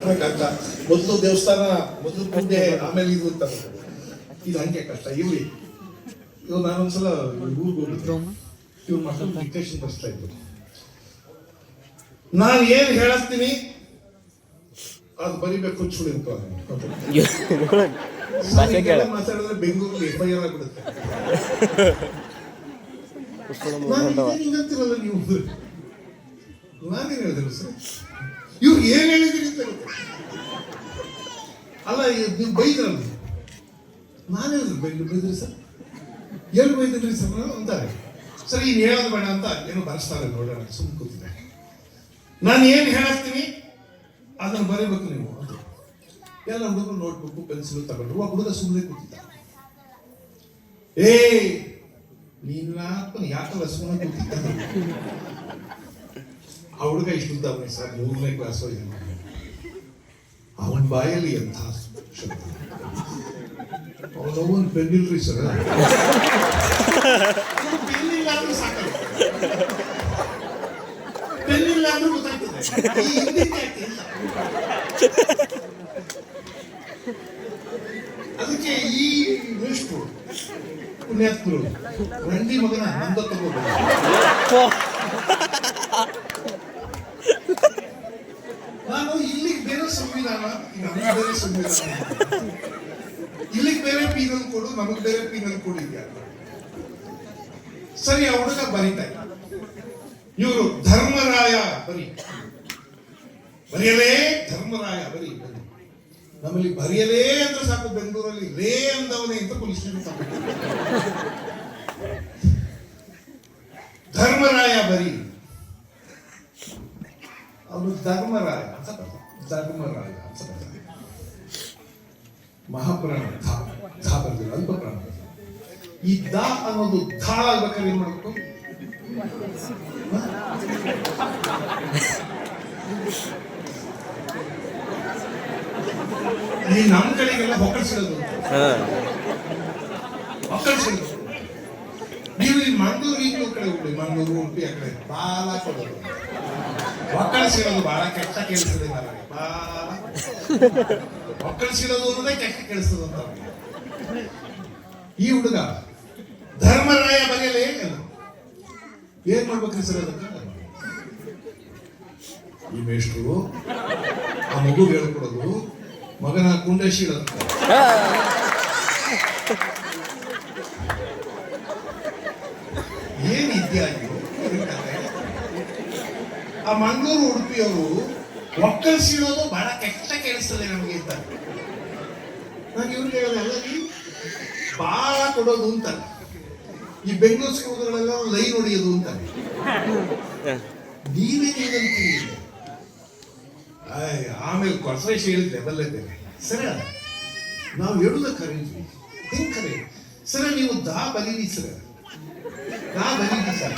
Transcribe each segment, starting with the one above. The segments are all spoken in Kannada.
ಕಷ್ಟ. ಮೊದಲು ದೇವಸ್ಥಾನ ಮೊದಲು ಪೂಜೆ ಆಮೇಲೆ ಇದು ಅಂತ ಇದು ಹಂಗೆ ಕಷ್ಟ. ಇವ್ರಿ ಇವ್ ನಾನೊಂದ್ಸಲ ಊರಿಗೆ ಹೋಗಿದ್ದೆ. ಇವ್ರು ಮಕ್ಕಳು ಡಿಕ್ಟೇಷನ್ ಬರ್ಸ್ತಾ ಇದ್ರು ನಾನು ಏನ್ ಹೇಳತ್ತೀನಿ? ಅದು ಬರಿಬೇಕು ಚುಳಿ ಅಂತ ಭಾಷೆ ಕೇಳ. ಮಾತಾಡಿದ್ರೆ ಬೆಂಗಳೂರಿಗೆ ಎಫ್ ಐ ಆರ್ ಆಗ್ಬಿಡುತ್ತೆ ನಾನು ಹಿಂಗಂತಿರಲ್ಲ ನೀವು? ನಾನೇನು ಹೇಳಿದ್ರು ಸರ್? ಇವ್ರು ಏನ್ ಹೇಳಿದ್ರಿ ಅಂತ ಅಲ್ಲ ನೀವು ಬೈದ್ರಲ್ಲ. ನಾನು ಬೈದ್ರು ಬೈದ್ರಿ ಸರ್? ಏನು ಬೈದ್ರಿ ಸರ್ ಅಂತಾರೆ. ಸರಿ ಇನ್ನು ಹೇಳೋದು ಬೇಡ ಅಂತ ಏನು ಬರೆಸ್ತಾರೆ ನೋಡೋಣ ಸುಮ್ಮನೆ ಕೂತಿದೆ ನಾನು ಏನು ಹೇಳಾಕ್ತೀನಿ ಅದನ್ನು ಬರೀಬೇಕು ನೀವು. ಅಂತ ಎಲ್ಲ ಹುಡುಗರು ನೋಟ್ಬುಕ್ ಪೆನ್ಸಿಲ್ ತಗೊಂಡ್ರು. ಆ ಹುಡುಗ ಸುಮ್ಮನೆ ಕೂತಿದ್ದ. ಏ ನೀನ್ ಯಾಕಲ್ಲ ಸುಮ್ಮನೆ ಕೂತಿದ್ದ? ಆ ಹುಡುಗ ಇಷ್ಟುದ್ದ ಸರ್, ಮೂರನೇ ಕ್ಲಾಸು ಏನು ಅವನ ಬಾಯಲ್ಲಿ ಎಂಥ ಶಬ್ದ. ಅವನು ಒಂದು ಪೆನ್ನಿಲ್ರಿ ಸರ್? ಅದಕ್ಕೆ ಈ ಎಷ್ಟು ಪುಣ್ಯಾತ್ಮರು, ರಂಡಿ ಮಗನ ನಂದ ತಗೋಬೇಕು ನಾನು ಇಲ್ಲಿಗೆ ನಮಗೆ ಬೇರೆ ಇಲ್ಲಿಗೆ ಬೇರೆ ಪೀನಲ್ ಕೊಡು, ನಮಗೆ ಬೇರೆ ಪೀನಲ್ ಕೊಡು ಇದೆಯಾ ಸರಿ, ಆ ಹುಡುಗ ಬರೀತಾ. ಇವರು ಧರ್ಮರಾಯ ಬರಿ. ಬರೆಯಲೇ ಧರ್ಮರಾಯ ಬರಿ ಬರಿ. ನಮ್ಮಲ್ಲಿ ಬರೆಯಲೇ ಅಂದ್ರೆ ಸಾಕು, ಬೆಂಗಳೂರಲ್ಲಿ ರೇ ಅಂದವನೇ ಅಂತ ಪೊಲೀಸ್ ಧರ್ಮರಾಯ ಬರಿ. ಅವನು ಧರ್ಮರಾಯ ಅಂತ. ಧರ್ಮರಾಯ ಅಂತ. ಮಹಾಪ್ರಾಣ ಧಾ ಧಾ ಅಲ್ಪ ಪ್ರಾಣ ಈ ದ ಅನ್ನೋದು ಧಾಳ ಆಗ್ಬೇಕಾದ್ರೆ ಏನ್ ಮಾಡ್ಬೇಕು? ಈ ನಮ್ಮ ಕಡೆಗೆಲ್ಲ ಹೊಕ್ಕಳಿಸಿರೋದು. ಹೊಕ್ಕಳಿಸಿರೋದು. ಮಂಗಳೂರು ಈ ಕಡೆ ಹೋಗ್ಲಿ ಮಂಗಳೂರು ಉಡುಪಿ ಆ ಕಡೆ. ಬಾಲ ಕೊಡೋದು. ಒಕ್ಕಳಿಸಿರೋದು ಬಹಳ ಕೆಟ್ಟ ಕೇಳಿಸ್ತದೆ ನನಗೆ ಬಾಲ. ಒಕ್ಕಳಿಸಿರೋದು ಅನ್ನೋದೇ ಕೆಟ್ಟ ಕೇಳಿಸ್ತದೆ ಅಂತ. ಈ ಹುಡುಗ ಧರ್ಮರಾಯ ಏನು ಏನ್ ಮಾಡ್ಬೇಕ್ರಿ ಸರ್ ಅದಕ್ಕೆ? ಈ ಮೇಷ್ಟ್ರು, ಆ ಮಗು ಹೇಳ್ಕೊಡೋದು, ಮಗನ ಕುಂಡಶೀಲ ಅಂತ ಏನ್ ಇದ್ಯಾಗಿರೋ ಆ ಮಂಗಳೂರು ಉಡುಪಿಯವರು ಒಕ್ಕಲಿಸಿರೋದು ಬಹಳ ಕೆಟ್ಟ ಕೇಳಿಸ್ತದೆ ನಮಗೆ ಅಂತ. ನಾನು ಇವ್ರಿಗೆ ಹೇಳೋದಲ್ಲ ಬಾಳ ಕೊಡೋದು ಅಂತ. ಈ ಬೆಂಗಳೂರು ಸ್ಕೂಲ್ಗಳೆಲ್ಲ ಲೈನ್ ಹೊಡೆಯೋದು ಅಂತ. ನೀವೇ ಆಮೇಲೆ ಕೊಟ್ರೇಶ್ ಲೆವೆಲ್ ಬಲ್ಲದ್ದೇನೆ ಸರ, ನಾವು ಹೇಳುದ ಕರೀತೀವಿ ಹೆಂಗ್ ಕರೆ ಸರ, ನೀವು ದಾ ಬರೀರಿ ಸರ್. ನಾ ಬಂದಿದ್ದೀನಿ ಸರ್.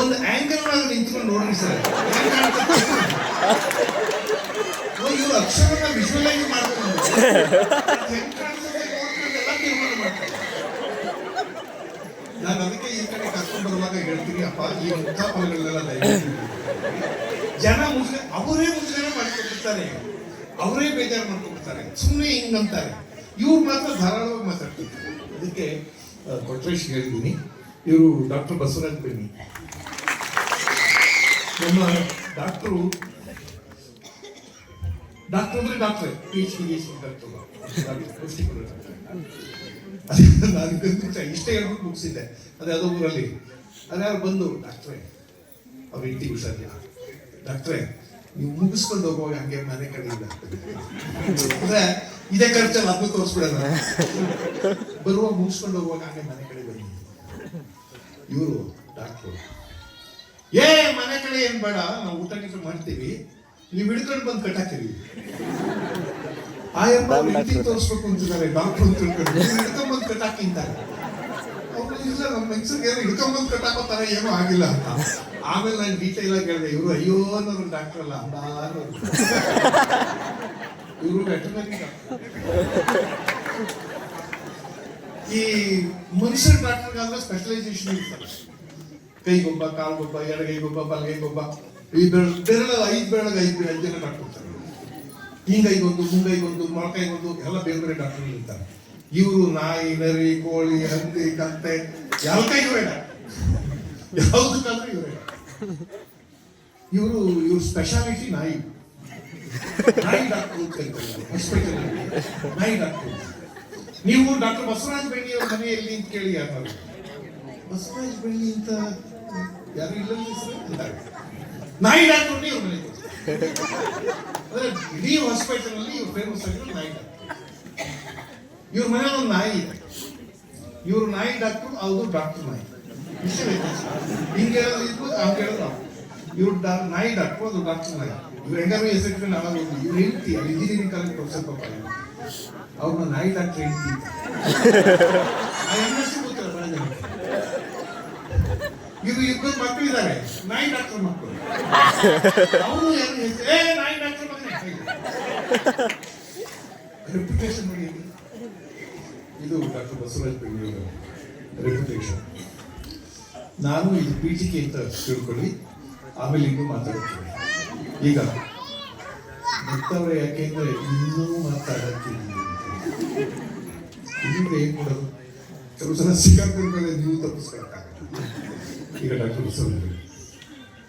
ಒಂದು ಆಂಗಲ್ ಒಳಗೆ ನಿಂತ್ಕೊಂಡು ನೋಡ್ರಿ ಸರ್. ಇವ್ರು ಅಕ್ಷರನ ವಿಜುವಲೈಸ್ ಮಾಡ್ತಾರೆ. ನಾನು ಅದಕ್ಕೆ ಈ ಕಡೆ ಕರ್ಕೊಂಡು ಬರುವಾಗ ಹೇಳ್ತೀನಿ, ಅಪ್ಪ, ಈ ಮುಖ ದಯವಿಟ್ಟು ಜನ ಮುಸ್ಲಿಂ, ಅವರೇ ಮುಸ್ಲಿಂ ಮಾಡ್ಕೊಂಡಿರ್ತಾರೆ ಅವರೇ ಬೇಜಾರು ಮಾಡ್ಕೊಂಡಿರ್ತಾರೆ ಸುಮ್ಮನೆ ಹಿಂಗಂತಾರೆ ಇವ್ರು ಮಾತ್ರ ಧಾರಾಳವಾಗಿ ಮಾತಾಡ್ತಿರ್ತಾರೆ ಅದಕ್ಕೆ ಕೊಟ್ರೇಶ್ ಹೇಳಿದ್ದೀನಿ ಇವರು ಡಾಕ್ಟರ್ ಬಸವರಾಜ್ ಬನ್ನಿ ನಮ್ಮ ಡಾಕ್ಟರು, ಡಾಕ್ಟರ್ ಅಂದ್ರೆ doctor. P H D doctor ನಾನು ಇಷ್ಟೇ ಹೇಳ್ಬಿಟ್ಟು ಮುಗಿಸಿದ್ದೆ. ಅದೇ ಅದು ಊರಲ್ಲಿ. ಅದ್ಯಾರು ಬಂದು, ಡಾಕ್ಟ್ರೆ, ಅವ್ರ ಹೆಂಡತಿ ಹುಷಾರಿಲ್ಲ. ಡಾಕ್ಟ್ರೆ, ನೀವು ಮುಗಿಸ್ಕೊಂಡು ಹೋಗುವಾಗ ಹಂಗೆ ಮನೆ ಕಡೆ ಇಲ್ಲ. ಅಂದ್ರೆ ಇದೇ ಖರ್ಚಲ್ಲಿ ಅದನ್ನು ತೋರಿಸ್ಬಿಡೋಣ. ಬರುವಾಗ ಮುಗಿಸ್ಕೊಂಡು ಹೋಗುವಾಗ ಹಂಗೆ ಮನೆ ಕಡೆ ಬನ್ನಿ. ಇವರು ಡಾಕ್ಟ್ರು ಏ ಮನೆ ಕಡೆ ಏನ್ ಬೇಡ ನಾವು ಊಟ ಗೀಟ ಮಾಡ್ತೀವಿ. ನೀವು ಹಿಡ್ಕೊಂಡು ಬಂದು ಕಟ್ಟಾಕ್ತೀವಿ ಆಯಮ್ಮ ಎಂಬ ಡಾಕ್ಟ್ರು. ತೋರಿಸ್ಬೇಕು ಅಂತಿದ್ದಾರೆ ಡಾಕ್ಟ್ರು ಅಂತ ತಿಳ್ಕೊಂಡು ಹಿಡ್ಕೊಂಡ್ಬಂದು ಕಟ್ಟಾಕಿಂತಾರೆ ಅವ್ರು ಇಲ್ಲ ನಮ್ಮ ಹೆಂಗಸರಿಗೆ ಏನೋ ಹಿಡ್ಕೊಂಡ್ಬಂದು ಕಟ್ಟಾಕೋತಾರ ಏನೂ ಆಗಿಲ್ಲ ಅಂತ. ಆಮೇಲೆ ನಾನು ಡೀಟೇಲ್ ಆಗಿ ಹೇಳಿದೆ ಇವರು ಅಯ್ಯೋ ಅನ್ನೋರು ಡಾಕ್ಟರ್ ಅಲ್ಲ ಅಂದಾರು ಇವರು ವೆಟರ್ನರಿ ಈ ಮನುಷ್ಯರ ಡಾಕ್ಟರ್ಗಾದ್ರೆ ಸ್ಪೆಷಲೈಸೇಷನ್ ಇರ್ತಾರೆ. ಕೈಗೊಬ್ಬ, ಕಾಲ್ಗೊಬ್ಬ, ಎಡಗೈಗೊಬ್ಬ, ಬಲಗೈಗೊಬ್ಬ, ಈ ಬೆರಳ ಐದು ಬೆರಳಿಗೆ ಐದು ಐದು ಜನ ಡಾಕ್ಟರ್ ಇರ್ತಾರೆ ಹಿಂಗೈಗೊಂದು, ಮುಂಗೈಗೊಂದು, ಮೊಳಕೈಗೊಂದು, ಎಲ್ಲ ಬೇರೆ ಬೇರೆ ಡಾಕ್ಟರ್ ಇರ್ತಾರೆ. ಇವರು ನಾಯಿ, ನರಿ, ಕೋಳಿ, ಹಂದಿ, ಕತ್ತೆ ಎಲ್ಲ ಇವರೇ ಯಾವುದಕ್ಕಾದ್ರೂ ಇವರೇ ಇವರು, ಇವ್ರ ಸ್ಪೆಷಾಲಿಟಿ ನಾಯಿ. ನಾಯಿ ಡಾಕ್ಟರ್ ನಾಯಿ ಡಾಕ್ಟರ್. ನೀವು ಡಾಕ್ಟರ್ ಬಸವರಾಜ ಬೆಳ್ಳಿ ಅವ್ರ ಮನೆಯಲ್ಲಿ ಅಂತ ಕೇಳಿ ಯಾರು ಬಸವರಾಜ ಬೆಳ್ಳಿ ಅಂತ ಯಾರು ಇಲ್ಲ ನಾಯಿ ಡಾಕ್ಟರ್ ನೀವು ಮನೆಗೆ ಅಂದ್ರೆ ಇಡೀ ಹಾಸ್ಪಿಟಲ್ ಅಲ್ಲಿ ಇವ್ರು ಫೇಮಸ್ ಆಗಿರೋ ನಾಯಿ ಡಾಕ್ಟರ್. ಇವ್ರ ಮನೇಲಿ ಒಂದು ನಾಯಿ ಇದೆ. ಇವ್ರು ನಾಯಿ ಡಾಕ್ಟರ್ ಅವ್ರು ಡಾಕ್ಟರ್ ನಾಯಿ. ಹಿಂಗೆ ಹೇಳೋದು ಅವ್ರು ಕೇಳಿದ್ರೆ ನಾವು. ಇವ್ರು ನಾಯಿ ಡಾಕ್ಟರ್ ಅದು ಡಾಕ್ಟರ್ ನಾಯಿ. ಇವ್ರು ಹೆಂಗಾರು ಹೆಸರಿಟ್ಟು ನಾವಾಗ ಇವ್ರು ಹೇಳ್ತಿ ಅಲ್ಲಿ ಇಂಜಿನಿಯರಿಂಗ್ ಕಾಲೇಜ್ ಪ್ರೊಫೆಸರ್ ಪಾಪ ಅವ್ರನ್ನ ನಾಯಿ ಡಾಕ್ಟರ್ ಹೇಳ್ತೀನಿ. ಇದು ಇಬ್ಬರು ಮಕ್ಕಳಿದ್ದಾರೆ ನಾಯಿ ಡಾಕ್ಟರ್ ಮಕ್ಕಳು ಅವರು ಏ, ನಾಯಿ ಡಾಕ್ಟರ್ ರೆಪ್ಯುಟೇಷನ್ ನೋಡಿ ಇದು. ಡಾಕ್ಟರ್ ಬಸವರಾಜ್ ಬೆಂಗಳೂರು ರೆಪ್ಯುಟೇಷನ್ ನಾನು ಇದು ಪಿ ಜಿ ಕೆ ಅಂತ ತಿಳ್ಕೊಳ್ಳಿ. ಆಮೇಲೆ ಇನ್ನೂ ಮಾತಾಡ್ತೀನಿ. ಈಗ ಮತ್ತವ್ರೆ ಯಾಕೆಂದ್ರೆ ಇನ್ನೂ ಮಾತಾಡಕ್ಕಿಲ್ಲ ಇಲ್ಲಿಂದ ಏನ್ ಕೊಡೋದು ಕೆಲವು ಸಲ ಸಿಕ್ಕಾಕೊಂಡ್ಮೇಲೆ ನೀವು ತಪ್ಪಿಸ್ಕೊಳಕ್ಕಾಗಲ್ಲ ಈಗ ಡಾಕ್ಟರ್ ಬಸವರಾಜ